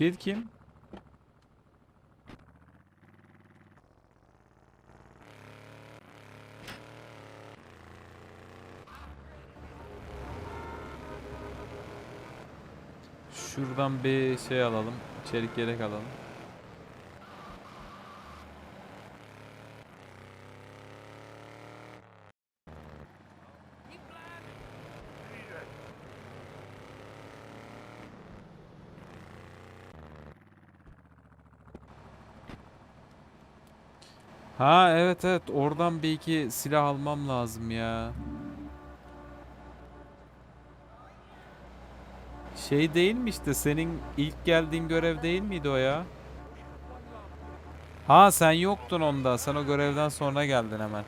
Fil kim? Şuradan bir şey alalım. Çelik yelek alalım. Ha evet evet oradan bir iki silah almam lazım ya. Şey değil mi işte senin ilk geldiğin görev değil miydi o ya? Ha sen yoktun onda. Sen o görevden sonra geldin hemen.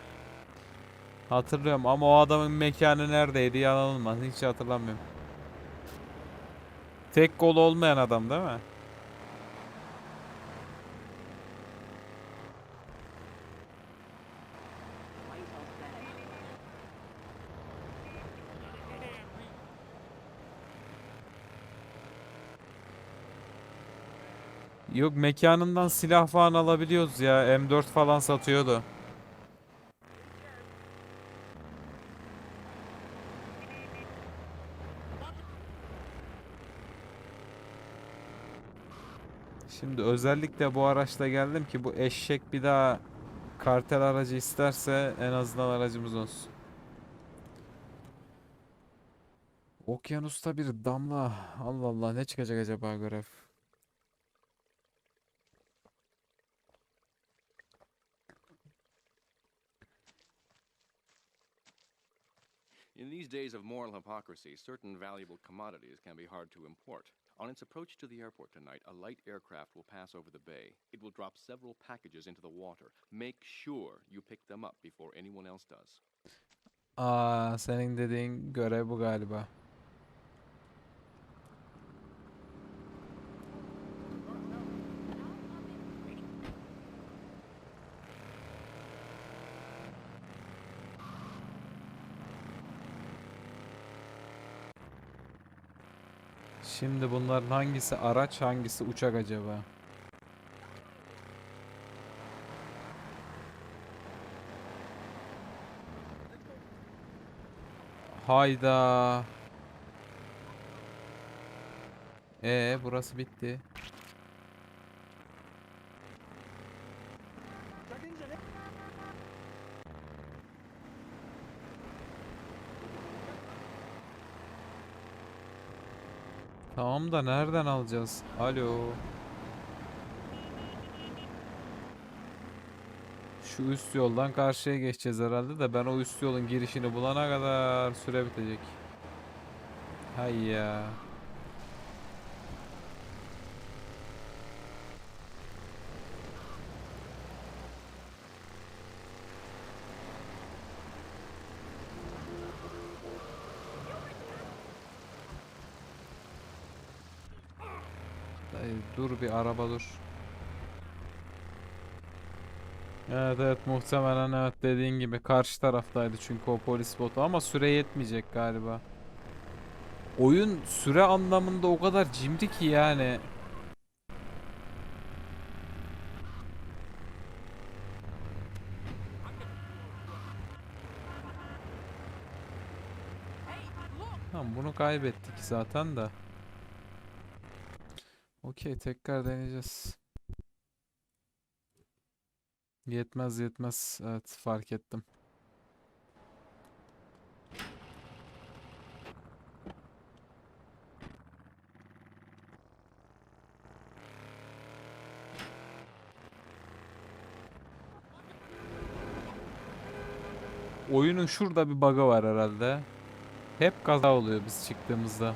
Hatırlıyorum ama o adamın mekanı neredeydi yalan olmaz. Hiç hatırlamıyorum. Tek kol olmayan adam değil mi? Yok mekanından silah falan alabiliyoruz ya. M4 falan satıyordu. Şimdi özellikle bu araçla geldim ki bu eşek bir daha kartel aracı isterse en azından aracımız olsun. Okyanusta bir damla. Allah Allah ne çıkacak acaba görev? Days of moral hypocrisy, certain valuable commodities can be hard to import. On its approach to the airport tonight, a light aircraft will pass over the bay. It will drop several packages into the water. Make sure you pick them up before anyone else does. Ah, Aa, senin dediğin görev bu galiba. Şimdi bunların hangisi araç, hangisi uçak acaba? Hayda. Ee, burası bitti. Tamam da nereden alacağız? Alo. Şu üst yoldan karşıya geçeceğiz herhalde de ben o üst yolun girişini bulana kadar süre bitecek. Hay ya. Dur bir araba dur. Evet evet muhtemelen evet dediğin gibi karşı taraftaydı çünkü o polis botu ama süre yetmeyecek galiba. Oyun süre anlamında o kadar cimri ki yani. Tamam bunu kaybettik zaten de. Okey tekrar deneyeceğiz. Yetmez yetmez. Evet fark ettim. Oyunun şurada bir bug'ı var herhalde. Hep kaza oluyor biz çıktığımızda.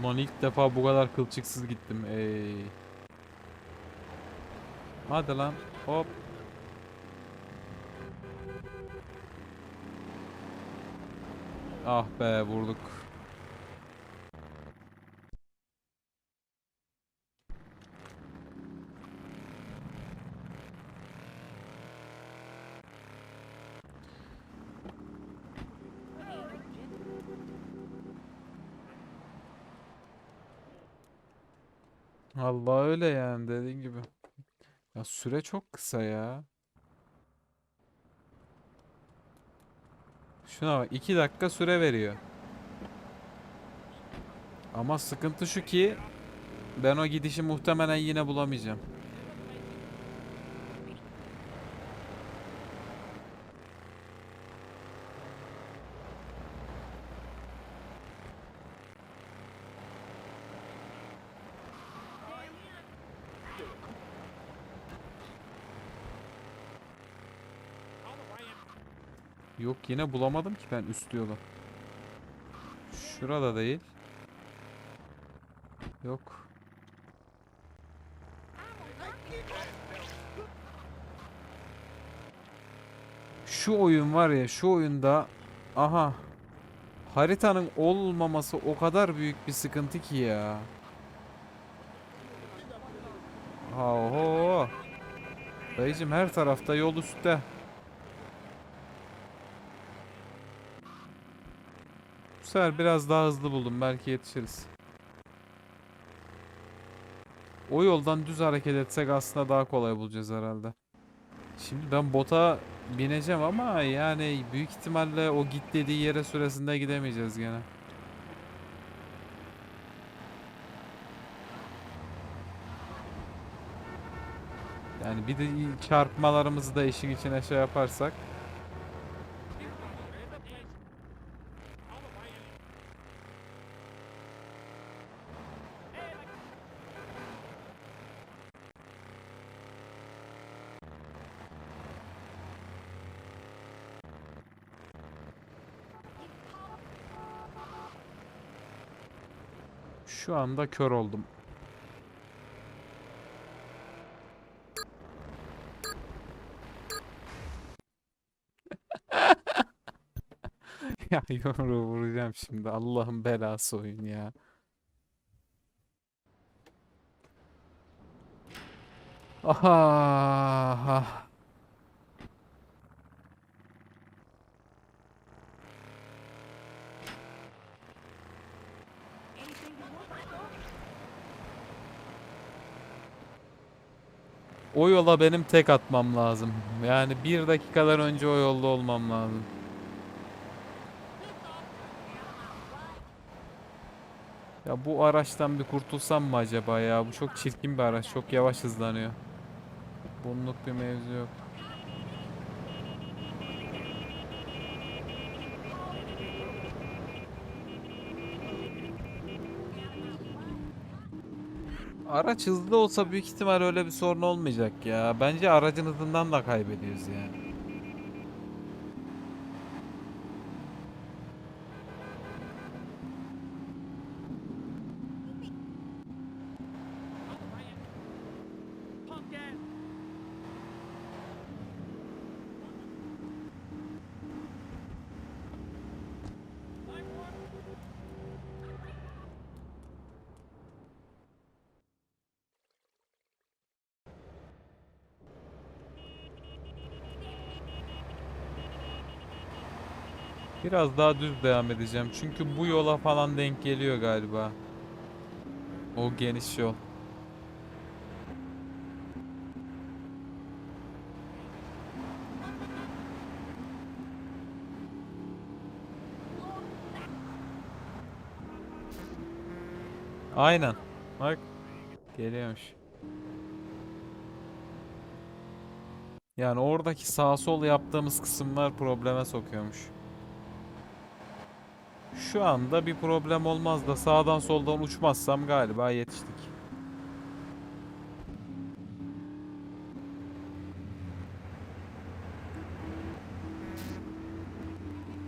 Ulan ilk defa bu kadar kılçıksız gittim. Ey. Hadi lan. Hop. Ah be vurduk. Allah öyle yani dediğin gibi. Ya süre çok kısa ya. Şuna bak 2 dakika süre veriyor. Ama sıkıntı şu ki ben o gidişi muhtemelen yine bulamayacağım. Yok yine bulamadım ki ben üst yolu. Şurada değil. Yok. Şu oyun var ya şu oyunda aha haritanın olmaması o kadar büyük bir sıkıntı ki ya. Oho. Dayıcım her tarafta yol üstte. Sefer biraz daha hızlı buldum. Belki yetişiriz. O yoldan düz hareket etsek aslında daha kolay bulacağız herhalde. Şimdi ben bota bineceğim ama yani büyük ihtimalle o git dediği yere süresinde gidemeyeceğiz gene. Yani bir de çarpmalarımızı da işin içine şey yaparsak. Şu anda kör oldum. Ya yumruğu vuracağım şimdi. Allah'ın belası oyun ya. Aha. O yola benim tek atmam lazım. Yani bir dakikadan önce o yolda olmam lazım. Ya bu araçtan bir kurtulsam mı acaba ya? Bu çok çirkin bir araç. Çok yavaş hızlanıyor. Bunluk bir mevzu yok. Araç hızlı olsa büyük ihtimal öyle bir sorun olmayacak ya. Bence aracın hızından da kaybediyoruz yani. Biraz daha düz devam edeceğim. Çünkü bu yola falan denk geliyor galiba. O geniş yol. Aynen. Bak. Geliyormuş. Yani oradaki sağ sol yaptığımız kısımlar probleme sokuyormuş. Şu anda bir problem olmaz da sağdan soldan uçmazsam galiba yetiştik.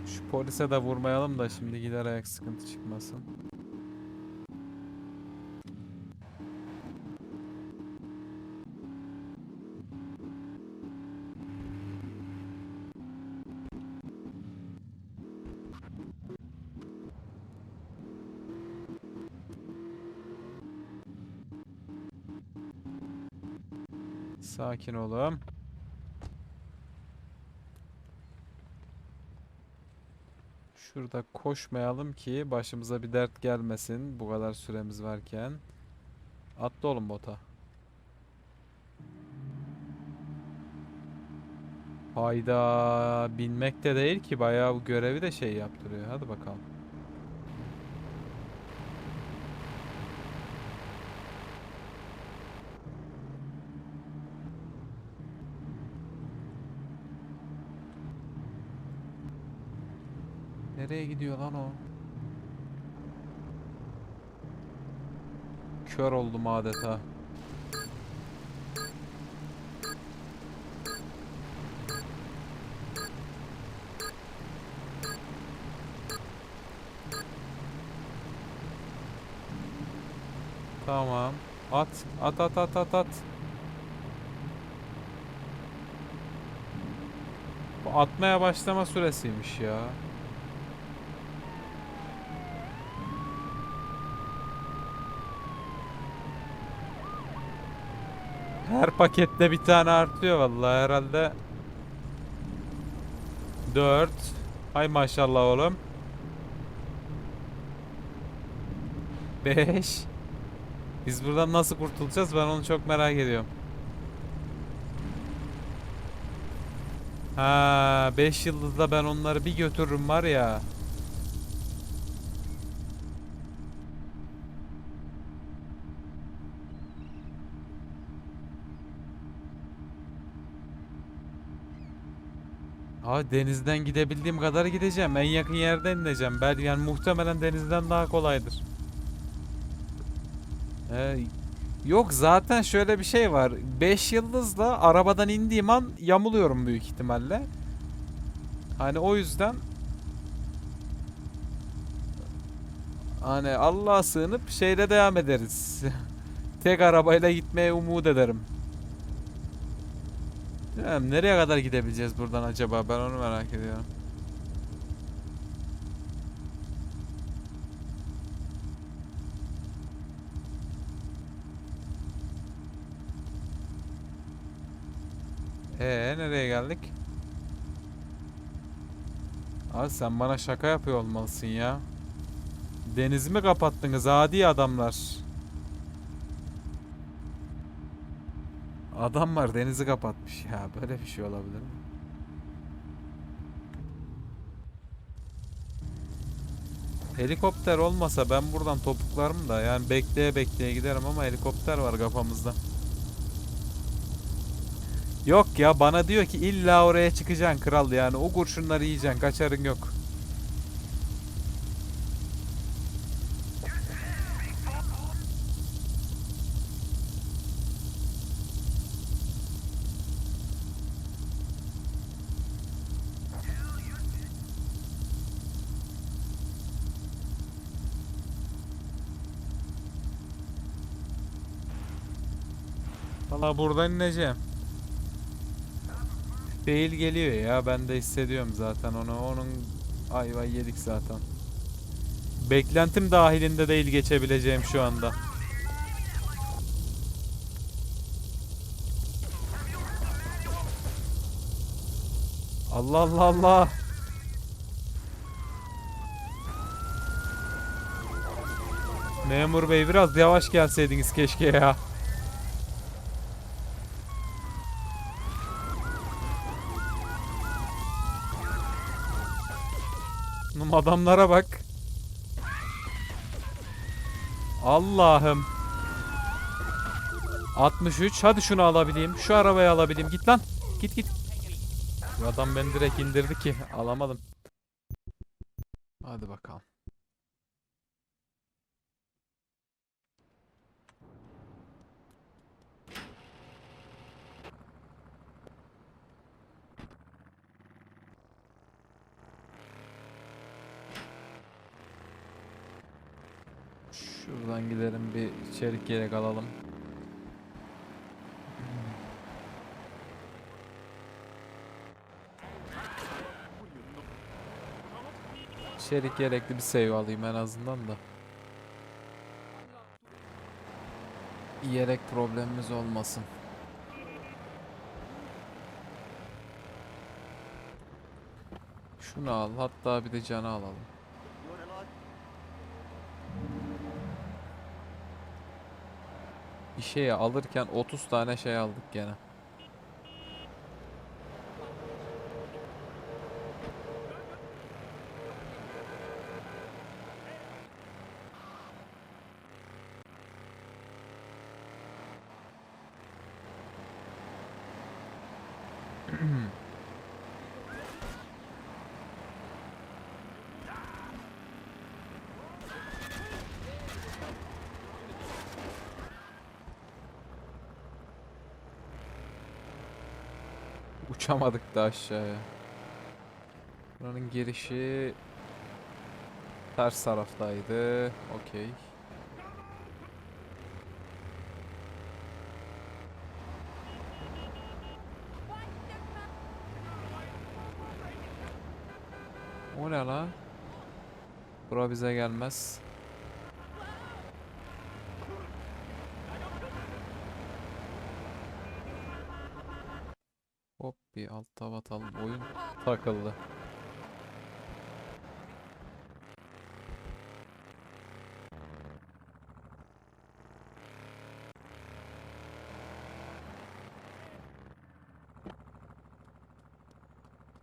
Şu polise de vurmayalım da şimdi gider ayak sıkıntı çıkmasın. Sakin olun. Şurada koşmayalım ki başımıza bir dert gelmesin bu kadar süremiz varken. Atla oğlum bota. Hayda binmek de değil ki bayağı bu görevi de şey yaptırıyor. Hadi bakalım. Nereye gidiyor lan o? Kör oldum adeta. Tamam. At, at, at, at, at, at. Bu atmaya başlama süresiymiş ya. Her pakette bir tane artıyor vallahi herhalde. 4. Hay maşallah oğlum. 5. Biz buradan nasıl kurtulacağız ben onu çok merak ediyorum. Ha 5 yıldızda ben onları bir götürürüm var ya. Ha denizden gidebildiğim kadar gideceğim. En yakın yerden ineceğim. Ben yani muhtemelen denizden daha kolaydır. Ee, yok zaten şöyle bir şey var. 5 yıldızla arabadan indiğim an yamuluyorum büyük ihtimalle. Hani o yüzden hani Allah'a sığınıp şeyle devam ederiz. Tek arabayla gitmeye umut ederim. Bilmiyorum, nereye kadar gidebileceğiz buradan acaba? Ben onu merak ediyorum. Ee nereye geldik? Abi sen bana şaka yapıyor olmalısın ya. Denizi mi kapattınız adi adamlar? Adam var denizi kapatmış ya. Böyle bir şey olabilir mi? Helikopter olmasa ben buradan topuklarım da yani bekleye bekleye giderim ama helikopter var kafamızda. Yok ya bana diyor ki illa oraya çıkacaksın kral yani o kurşunları yiyeceksin kaçarın yok. Valla buradan ineceğim. Değil geliyor ya ben de hissediyorum zaten onu onun ayva yedik zaten. Beklentim dahilinde değil geçebileceğim şu anda. Allah Allah Allah. Memur bey biraz yavaş gelseydiniz keşke ya. Oğlum adamlara bak. Allah'ım. 63. Hadi şunu alabileyim. Şu arabayı alabileyim. Git lan. Git git. Bu adam beni direkt indirdi ki. Alamadım. Hadi bakalım. Şuradan gidelim bir çelik yelek alalım. Çelik yelekli bir save alayım en azından da. Yelek problemimiz olmasın. Şunu al hatta bir de canı alalım. Bir şey alırken 30 tane şey aldık gene. Uçamadık da aşağıya. Buranın girişi ters taraftaydı. Okey. O ne la? Bura bize gelmez. Hop bir alt tab atalım. Oyun takıldı.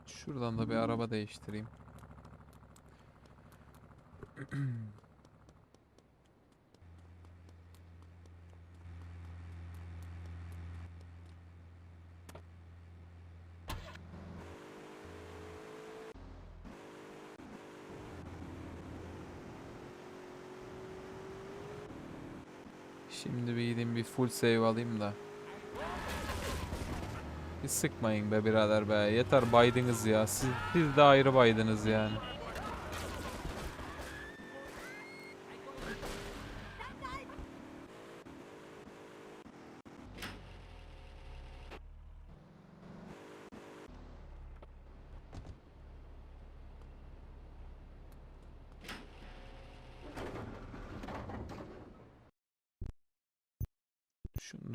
Şuradan da bir araba değiştireyim. Şimdi bir gideyim bir full save alayım da. Bir sıkmayın be birader be. Yeter baydınız ya. Siz, siz de ayrı baydınız yani.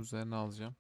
Üzerine alacağım.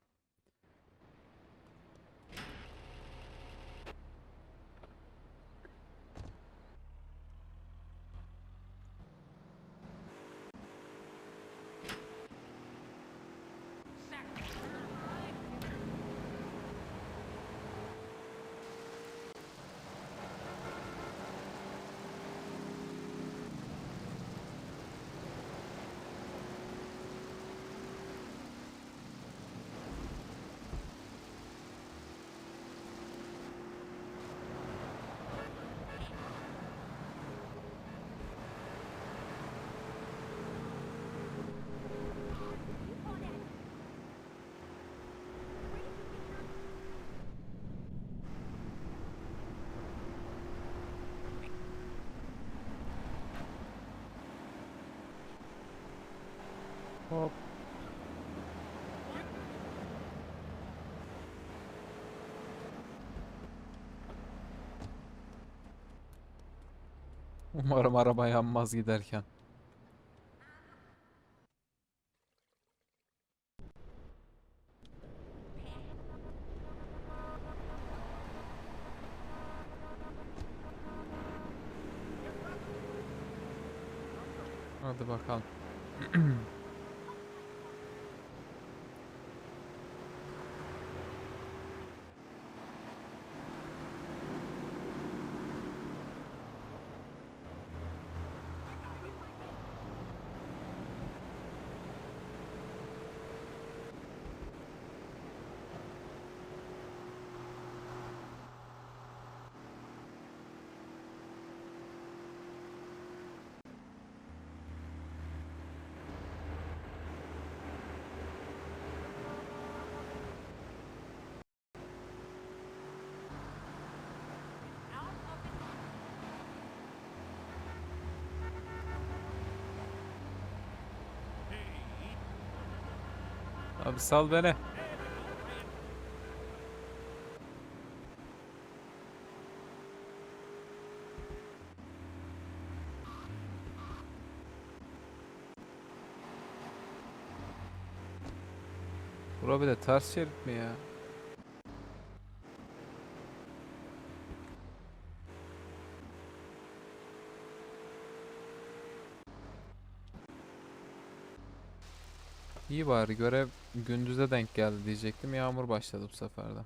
Hop. Umarım araba yanmaz giderken. Hadi bakalım. Abi sal beni. Bura bir de ters şerit mi ya? İyi bari görev gündüze denk geldi diyecektim. Yağmur başladı bu sefer de.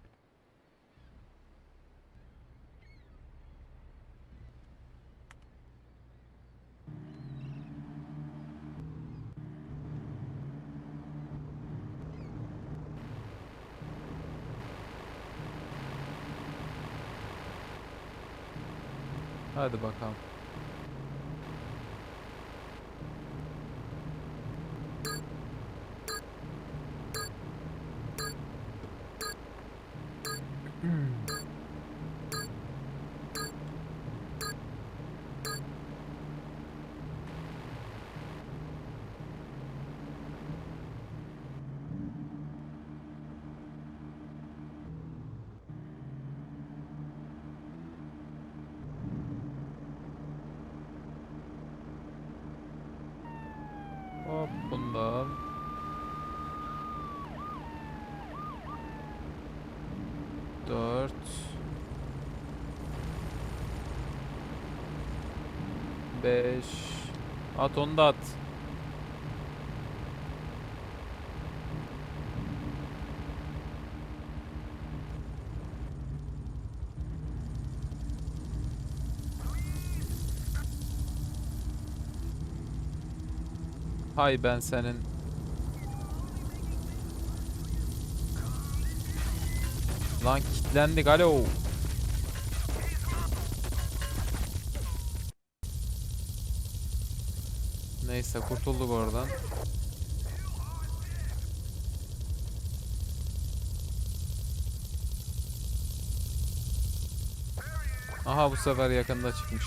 Hadi bakalım. 5. At onu da at. Hay ben senin. Lan kilitlendik alo. Neyse kurtulduk oradan. Aha bu sefer yakında çıkmış.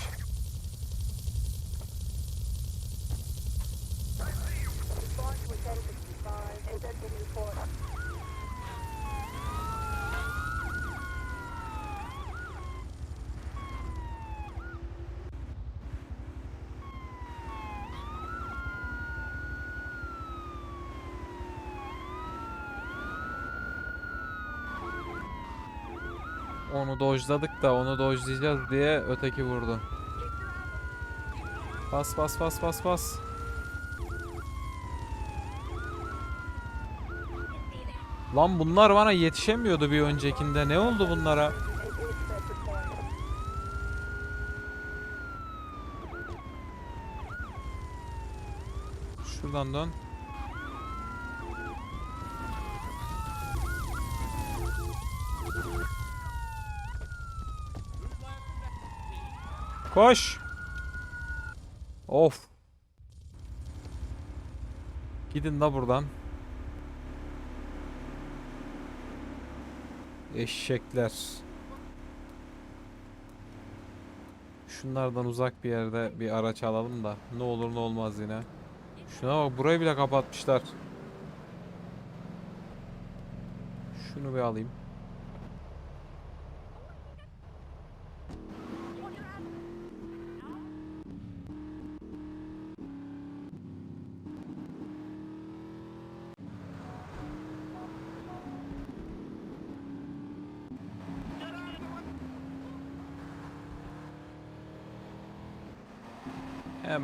Onu dojladık da onu dojlayacağız diye öteki vurdu. Bas bas bas bas bas. Lan bunlar bana yetişemiyordu bir öncekinde. Ne oldu bunlara? Şuradan dön. Koş. Of. Gidin da buradan. Eşekler. Şunlardan uzak bir yerde bir araç alalım da ne olur ne olmaz yine. Şuna bak burayı bile kapatmışlar. Şunu bir alayım.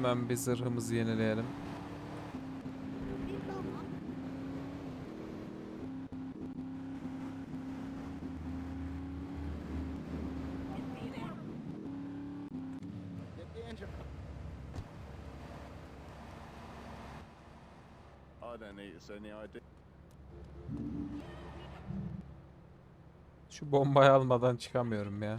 Hemen bir zırhımızı yenileyelim. Şu bombayı almadan çıkamıyorum ya.